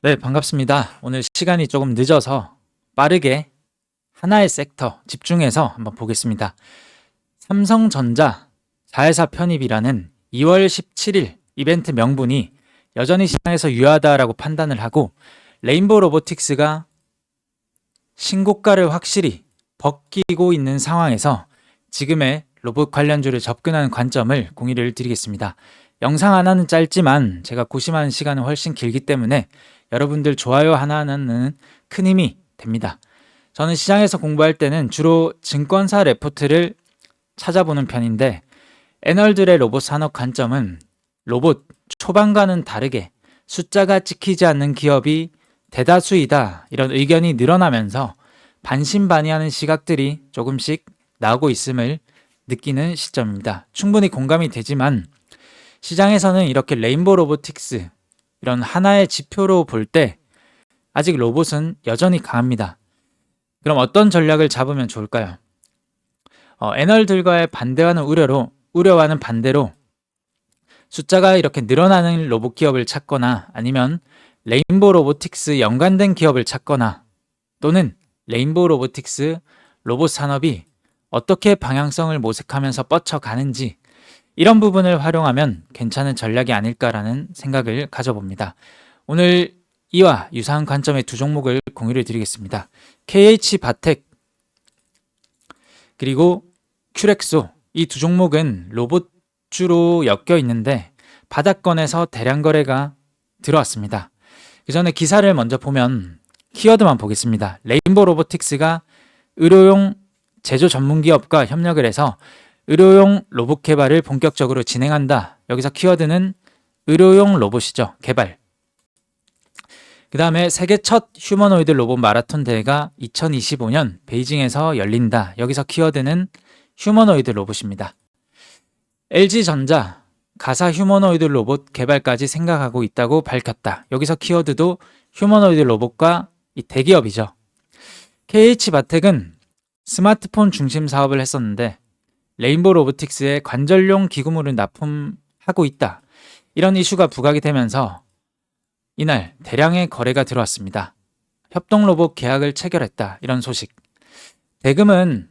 네, 반갑습니다. 오늘 시간이 조금 늦어서 빠르게 하나의 섹터 집중해서 한번 보겠습니다. 삼성전자 자회사 편입이라는 2월 17일 이벤트 명분이 여전히 시장에서 유효하다라고 판단을 하고 레인보우 로보틱스가 신고가를 확실히 벗기고 있는 상황에서 지금의 로봇 관련주를 접근하는 관점을 공유를 드리겠습니다. 영상 하나는 짧지만 제가 고심하는 시간은 훨씬 길기 때문에 여러분들 좋아요 하나하나는 큰 힘이 됩니다. 저는 시장에서 공부할 때는 주로 증권사 레포트를 찾아보는 편인데 애널들의 로봇 산업 관점은 로봇 초반과는 다르게 숫자가 찍히지 않는 기업이 대다수이다 이런 의견이 늘어나면서 반신반의하는 시각들이 조금씩 나오고 있음을 느끼는 시점입니다. 충분히 공감이 되지만 시장에서는 이렇게 레인보 로보틱스 이런 하나의 지표로 볼 때 아직 로봇은 여전히 강합니다. 그럼 어떤 전략을 잡으면 좋을까요? 어, 애널들과의 반대하는 우려로 우려와는 반대로 숫자가 이렇게 늘어나는 로봇 기업을 찾거나 아니면 레인보 로보틱스 연관된 기업을 찾거나 또는 레인보 로보틱스 로봇 산업이 어떻게 방향성을 모색하면서 뻗쳐가는지 이런 부분을 활용하면 괜찮은 전략이 아닐까라는 생각을 가져봅니다. 오늘 이와 유사한 관점의 두 종목을 공유를 드리겠습니다. KH 바텍 그리고 큐렉소 이 두 종목은 로봇주로 엮여 있는데 바닥권에서 대량 거래가 들어왔습니다. 그 전에 기사를 먼저 보면 키워드만 보겠습니다. 레인보 로보틱스가 의료용 제조 전문 기업과 협력을 해서 의료용 로봇 개발을 본격적으로 진행한다. 여기서 키워드는 의료용 로봇이죠. 개발. 그 다음에 세계 첫 휴머노이드 로봇 마라톤 대회가 2025년 베이징에서 열린다. 여기서 키워드는 휴머노이드 로봇입니다. LG전자 가사 휴머노이드 로봇 개발까지 생각하고 있다고 밝혔다. 여기서 키워드도 휴머노이드 로봇과 이 대기업이죠. KH바텍은 스마트폰 중심 사업을 했었는데 레인보 로보틱스의 관절용 기구물을 납품하고 있다. 이런 이슈가 부각이 되면서 이날 대량의 거래가 들어왔습니다. 협동 로봇 계약을 체결했다. 이런 소식. 대금은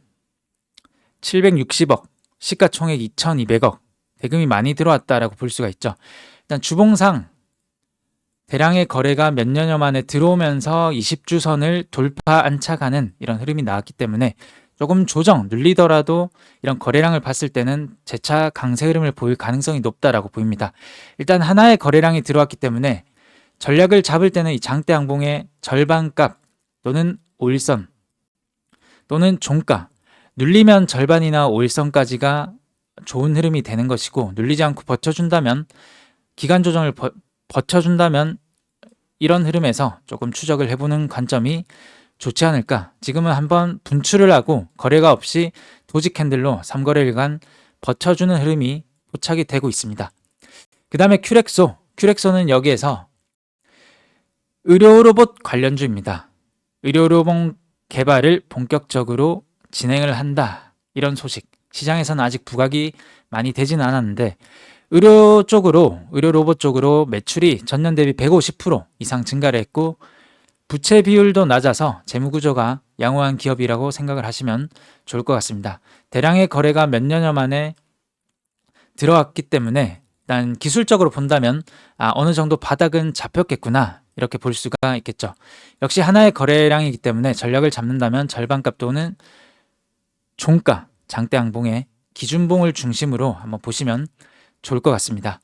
760억, 시가총액 2,200억. 대금이 많이 들어왔다라고 볼 수가 있죠. 일단 주봉상 대량의 거래가 몇 년여 만에 들어오면서 20주 선을 돌파 안착하는 이런 흐름이 나왔기 때문에 조금 조정 눌리더라도 이런 거래량을 봤을 때는 재차 강세 흐름을 보일 가능성이 높다라고 보입니다. 일단 하나의 거래량이 들어왔기 때문에 전략을 잡을 때는 이 장대 항봉의 절반값 또는 5일선 또는 종가 눌리면 절반이나 5일선까지가 좋은 흐름이 되는 것이고 눌리지 않고 버텨준다면 기간 조정을 버, 버텨준다면 이런 흐름에서 조금 추적을 해보는 관점이 좋지 않을까. 지금은 한번 분출을 하고 거래가 없이 도지 캔들로 3거래일간 버텨주는 흐름이 포착이 되고 있습니다. 그 다음에 큐렉소. 큐렉소는 여기에서 의료 로봇 관련주입니다. 의료 로봇 개발을 본격적으로 진행을 한다. 이런 소식. 시장에서는 아직 부각이 많이 되지는 않았는데 의료 쪽으로 의료 로봇 쪽으로 매출이 전년 대비 150% 이상 증가를 했고 부채 비율도 낮아서 재무 구조가 양호한 기업이라고 생각을 하시면 좋을 것 같습니다. 대량의 거래가 몇 년여 만에 들어왔기 때문에 일단 기술적으로 본다면 아, 어느 정도 바닥은 잡혔겠구나 이렇게 볼 수가 있겠죠. 역시 하나의 거래량이기 때문에 전략을 잡는다면 절반값 또는 종가 장대 항봉의 기준봉을 중심으로 한번 보시면 좋을 것 같습니다.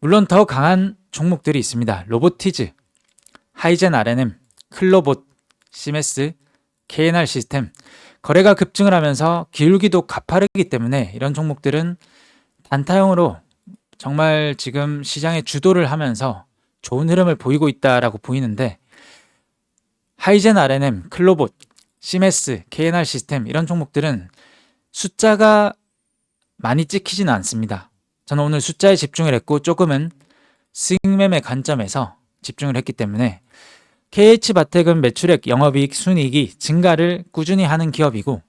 물론 더 강한 종목들이 있습니다. 로보티즈, 하이젠 RNM, 클로봇, 시메스, KNR 시스템 거래가 급증을 하면서 기울기도 가파르기 때문에 이런 종목들은 단타형으로 정말 지금 시장의 주도를 하면서 좋은 흐름을 보이고 있다라고 보이는데 하이젠 RNM, 클로봇, 시메스, KNR 시스템 이런 종목들은 숫자가 많이 찍히지는 않습니다. 저는 오늘 숫자에 집중을 했고 조금은 스윙 매매 관점에서 집중을 했기 때문에 KH바텍은 매출액, 영업이익, 순이익이 증가를 꾸준히 하는 기업이고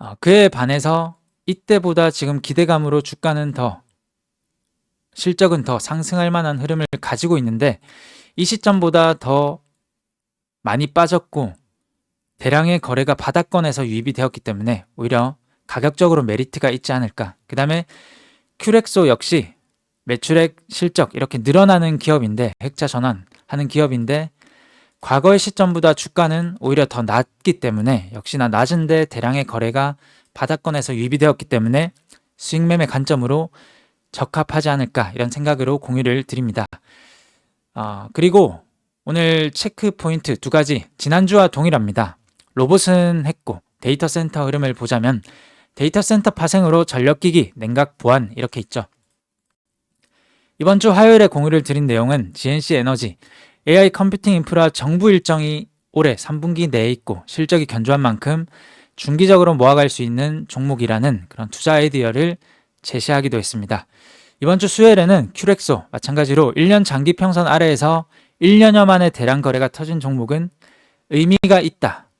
어, 그에 반해서 이때보다 지금 기대감으로 주가는 더 실적은 더 상승할 만한 흐름을 가지고 있는데 이 시점보다 더 많이 빠졌고 대량의 거래가 바닥권에서 유입이 되었기 때문에 오히려 가격적으로 메리트가 있지 않을까. 그 다음에 큐렉소 역시 매출액 실적 이렇게 늘어나는 기업인데 핵자 전환 하는 기업인데 과거의 시점보다 주가는 오히려 더 낮기 때문에 역시나 낮은데 대량의 거래가 바닥권에서 유입이 되었기 때문에 수익 매매 관점으로 적합하지 않을까 이런 생각으로 공유를 드립니다. 어, 그리고 오늘 체크 포인트 두 가지 지난주와 동일합니다. 로봇은 했고 데이터 센터 흐름을 보자면 데이터 센터 파생으로 전력기기, 냉각 보안 이렇게 있죠. 이번 주 화요일에 공유를 드린 내용은 GNC 에너지, AI 컴퓨팅 인프라 정부 일정이 올해 3분기 내에 있고 실적이 견조한 만큼 중기적으로 모아갈 수 있는 종목이라는 그런 투자 아이디어를 제시하기도 했습니다. 이번 주 수요일에는 큐렉소 마찬가지로 1년 장기 평선 아래에서 1년여 만에 대량 거래가 터진 종목은 의미가 있다.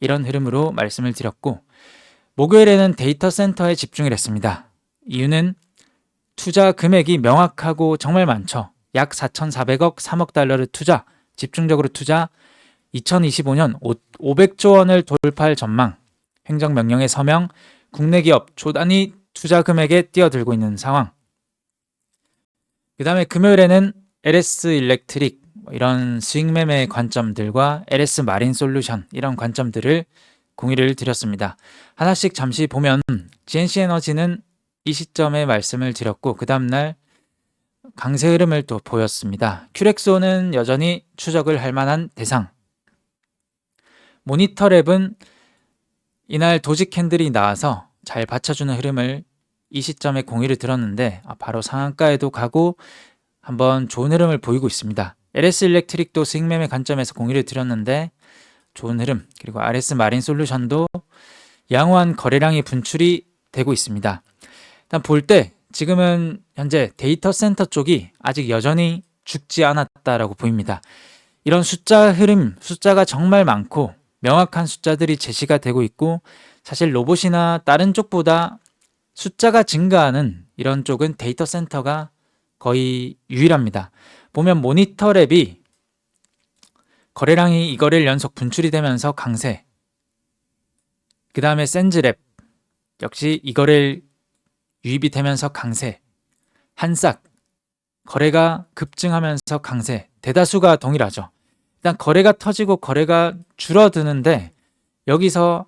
이런 흐름으로 말씀을 드렸고 목요일에는 데이터 센터에 집중을 했습니다. 이유는 투자 금액이 명확하고 정말 많죠. 약 4,400억 3억 달러를 투자, 집중적으로 투자, 2025년 500조 원을 돌파할 전망, 행정명령의 서명, 국내 기업 조단위 투자 금액에 뛰어들고 있는 상황. 그 다음에 금요일에는 LS 일렉트릭 뭐 이런 수익 매매 관점들과 LS 마린 솔루션 이런 관점들을 공유를 드렸습니다. 하나씩 잠시 보면 GNC 에너지는 이 시점에 말씀을 드렸고 그 다음날 강세 흐름을 또 보였습니다. 큐렉소는 여전히 추적을 할 만한 대상. 모니터 랩은 이날 도지 캔들이 나와서 잘 받쳐주는 흐름을 이 시점에 공유를 들었는데 아, 바로 상한가에도 가고 한번 좋은 흐름을 보이고 있습니다. LS 일렉트릭도 수익 매매 관점에서 공유를 드렸는데 좋은 흐름 그리고 RS 마린 솔루션도 양호한 거래량이 분출이 되고 있습니다. 일단 볼 때 지금은 현재 데이터 센터 쪽이 아직 여전히 죽지 않았다라고 보입니다. 이런 숫자 흐름, 숫자가 정말 많고 명확한 숫자들이 제시가 되고 있고 사실 로봇이나 다른 쪽보다 숫자가 증가하는 이런 쪽은 데이터 센터가 거의 유일합니다. 보면 모니터 랩이 거래량이 이거래일 연속 분출이 되면서 강세. 그 다음에 센즈랩 역시 이거래일 유입이 되면서 강세. 한싹 거래가 급증하면서 강세. 대다수가 동일하죠. 일단 거래가 터지고 거래가 줄어드는데 여기서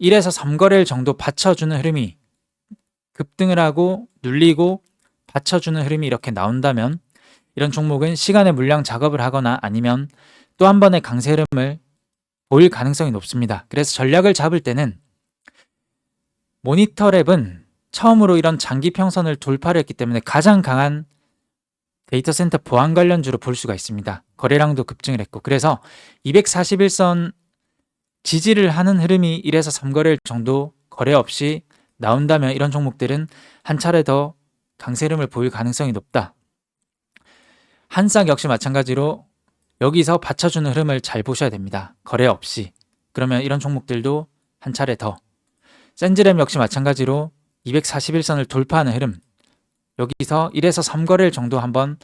1에서 3거래일 정도 받쳐주는 흐름이 급등을 하고 눌리고 받쳐주는 흐름이 이렇게 나온다면 이런 종목은 시간의 물량 작업을 하거나 아니면 또 한 번의 강세 흐름을 보일 가능성이 높습니다. 그래서 전략을 잡을 때는 모니터 랩은 처음으로 이런 장기 평선을 돌파를 했기 때문에 가장 강한 데이터 센터 보안 관련주로 볼 수가 있습니다. 거래량도 급증을 했고 그래서 241선 지지를 하는 흐름이 1에서 3거래일 정도 거래 없이 나온다면 이런 종목들은 한 차례 더 강세 흐름을 보일 가능성이 높다. 한쌍 역시 마찬가지로 여기서 받쳐주는 흐름을 잘 보셔야 됩니다. 거래 없이. 그러면 이런 종목들도 한 차례 더. 센즈램 역시 마찬가지로 241선을 돌파하는 흐름. 여기서 1에서 3거래일 정도 한번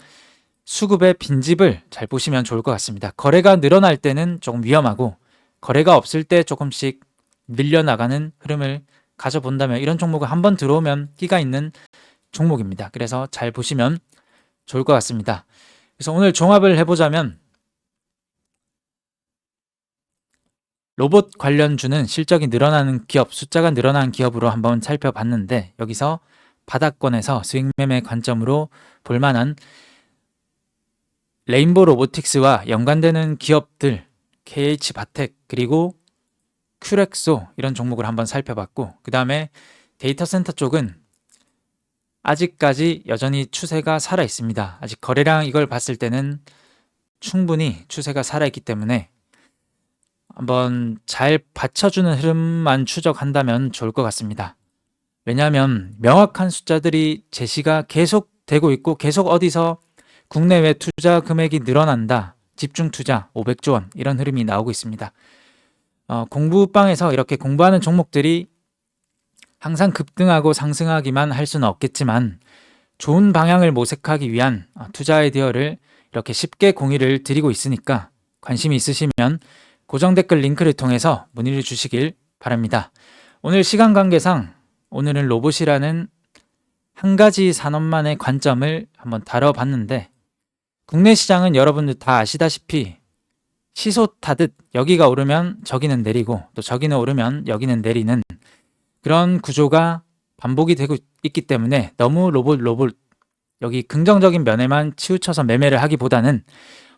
수급의 빈집을 잘 보시면 좋을 것 같습니다. 거래가 늘어날 때는 조금 위험하고 거래가 없을 때 조금씩 밀려나가는 흐름을 가져본다면 이런 종목은 한번 들어오면 끼가 있는 종목입니다. 그래서 잘 보시면 좋을 것 같습니다. 그래서 오늘 종합을 해보자면 로봇 관련주는 실적이 늘어나는 기업, 숫자가 늘어나는 기업으로 한번 살펴봤는데 여기서 바닥권에서 수익 매매 관점으로 볼만한 레인보 로보틱스와 연관되는 기업들 KH 바텍 그리고 큐렉소 이런 종목을 한번 살펴봤고 그 다음에 데이터 센터 쪽은 아직까지 여전히 추세가 살아 있습니다. 아직 거래량 이걸 봤을 때는 충분히 추세가 살아 있기 때문에 한번 잘 받쳐주는 흐름만 추적한다면 좋을 것 같습니다. 왜냐하면 명확한 숫자들이 제시가 계속 되고 있고 계속 어디서 국내외 투자 금액이 늘어난다. 집중 투자 500조 원 이런 흐름이 나오고 있습니다. 어, 공부방에서 이렇게 공부하는 종목들이 항상 급등하고 상승하기만 할 수는 없겠지만 좋은 방향을 모색하기 위한 어, 투자 아이디어를 이렇게 쉽게 공유를 드리고 있으니까 관심이 있으시면 고정 댓글 링크를 통해서 문의를 주시길 바랍니다. 오늘 시간 관계상 오늘은 로봇이라는 한 가지 산업만의 관점을 한번 다뤄봤는데 국내 시장은 여러분들 다 아시다시피 시소 타듯 여기가 오르면 저기는 내리고 또 저기는 오르면 여기는 내리는 그런 구조가 반복이 되고 있기 때문에 너무 로봇 로봇 여기 긍정적인 면에만 치우쳐서 매매를 하기보다는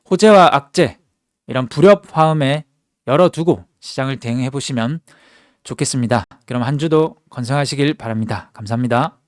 호재와 악재 이런 불협 화음에 열어두고 시장을 대응해 보시면 좋겠습니다. 그럼 한 주도 건승하시길 바랍니다. 감사합니다.